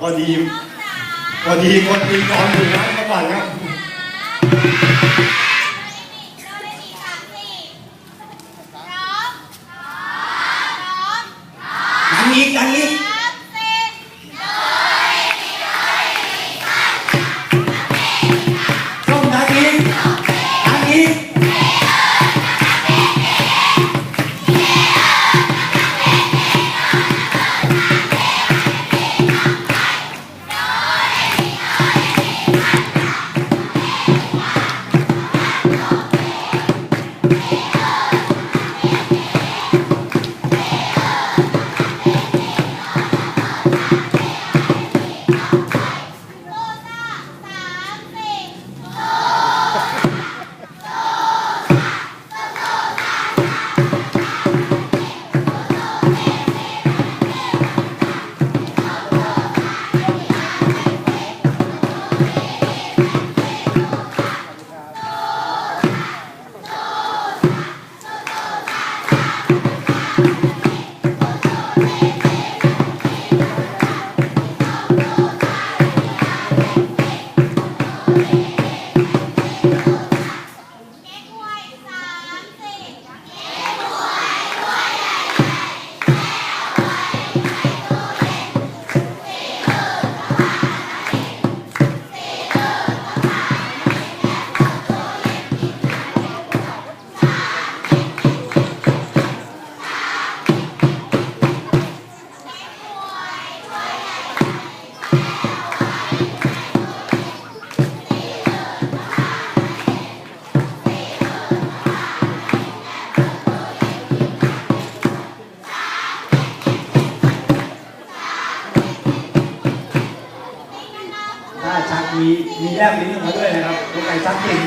พอดีพอดีคนตีกลองอยู่นะเมื่อก่อนครับดังอีกดังอีกส้ ถ้าชักมีมีแยบลิ้นออกมาด้วยนะครับตัวไก่ชักจริง